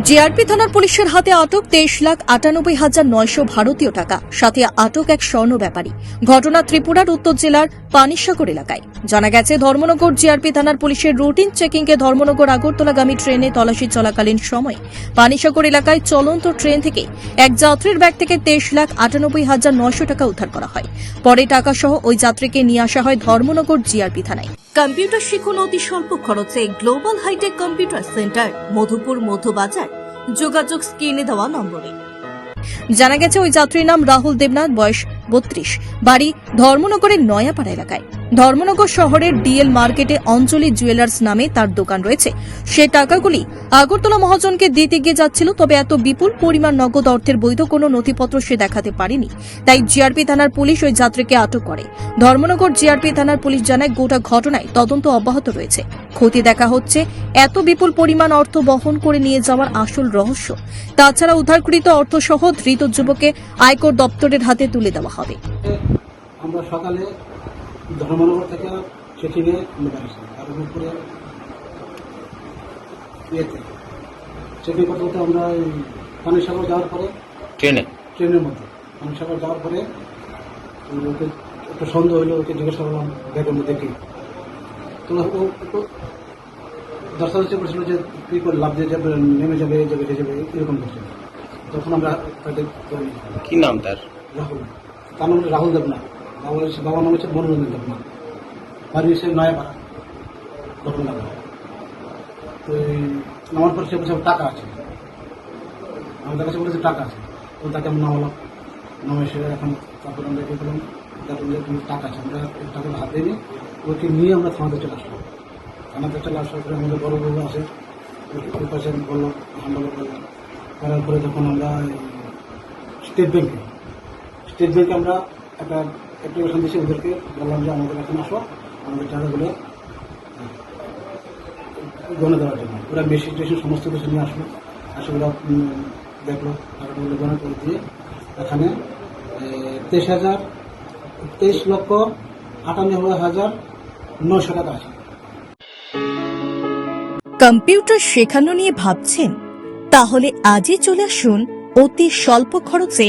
GRP থানার পুলিশের হাতে আটক তেইশ লাখ আটানব্বই হাজার নয়শো ভারতীয় টাকা, সাথে আটক এক স্বর্ণ ব্যাপারী। ঘটনা ত্রিপুরার উত্তর জেলার পানিসাগর এলাকায়। জানা গেছে, ধর্মনগর জিআরপি থানার পুলিশের রুটিন চেকিংকে ধর্মনগর আগরতলাগামী ট্রেনে তল্লাশি চলাকালীন সময়ে পানিসাগর এলাকায় চলন্ত ট্রেন থেকে এক যাত্রীর ব্যাগ থেকে তেইশ লাখ আটানব্বই হাজার নয়শো টাকা উদ্ধার করা হয়। পরে টাকা সহ ওই যাত্রীকে নিয়ে আসা হয় ধর্মনগর জিআরপি থানায়। কম্পিউটার শিখুন অতি স্বল্প খরচে global hitech computer centre, Madhupur Madhubazar যোগাযোগ স্ক্রিনে দেওয়া নম্বরে। জানা গেছে, ওই যাত্রীর নাম রাহুল দেবনাথ, বয়স বত্রিশ, বাড়ি ধর্মনগরের নয়াপাড়া এলাকায়। ধর্মনগর শহরের ডিএল মার্কেটে অঞ্জলি জুয়েলার্স নামে তার দোকান রয়েছে। সে টাকাগুলি আগরতলা মহাজনকে দিতে গিয়ে যাচ্ছিল, তবে এত বিপুল পরিমাণ নগদ অর্থের বৈধ কোনো নথিপত্র সে দেখাতে পারেনি। তাই জিআরপি থানার পুলিশ ওই যাত্রীকে আটক করে। ধর্মনগর জিআরপি থানার পুলিশ জানায়, গোটা ঘটনায় তদন্ত অব্যাহত রয়েছে। ক্ষতি দেখা হচ্ছে এত বিপুল পরিমাণ অর্থ বহন করে নিয়ে যাওয়ার আসল রহস্য। তাছাড়া উদ্ধারকৃত অর্থ সহ ধৃত যুবককে আয়কর দপ্তরের হাতে তুলে দেওয়া হবে। আমরা সকালে ধর্মনগর থেকে তার উপরে ইয়েতে চেকিং করতে করতে আমরা পানিসাগর যাওয়ার পরে ট্রেনে? ট্রেনের মধ্যে। পানিসাগর যাওয়ার পরে ওকে একটু সন্দেহ হইল ওকে জিজ্ঞাসা করলাম ব্যাগের মধ্যে কি? তো ও একটু দর্শাদর্শি করেছিল যে কী করে লাভ দিয়ে যাবে নেমে যাবে এই যাবে যাবে এরকম করছিল তখন আমরা নিয়েছিলাম। কি নাম তার? রাহুল। তার নাম রাহুল দেবনাথ। হচ্ছে বাবার নাম হচ্ছে মনোরঞ্জন দেবনাথ বাড়ি হচ্ছে নয়াপাড়া ঘটনাগর তো নামার পর সে বলছে, আমার টাকা আছে। আমাদের কাছে বলেছে, টাকা আছে। তো তাকে আমি নামালাম। নামে সে এখন তারপরে আমরা কী করলাম? তুমি টাকা আছে। আমরা টাকাটা হাতে নিই ওকে নিয়ে আমরা থানাতে চলে আসলাম। থানাতে চলে আসার পরে আমাদের বড় বড় আছে পাশে বলল হামলা করলাম করার পরে যখন আমরা স্টেট ব্যাংকে স্টেট ব্যাংকে আমরা একটা অ্যাপ্লিকেশন দিয়েছি ওদেরকে বললাম যে আমাদের এখানে আসো, আমাদের টাকাগুলো গণে দেওয়ার জন্য। ওরা বেশি টেশি সমস্ত কিছু নিয়ে আসলো আসে ওরা দেখল টাকাগুলো গণে করে দিয়ে এখানে তেইশ হাজার, তেইশ লক্ষ আটানব্বই হাজার নয়শো টাকা আছে কম্পিউটার শেখানো নিয়ে ভাবছেন? তাহলে আজই চলে আসুন অতি স্বল্প খরচে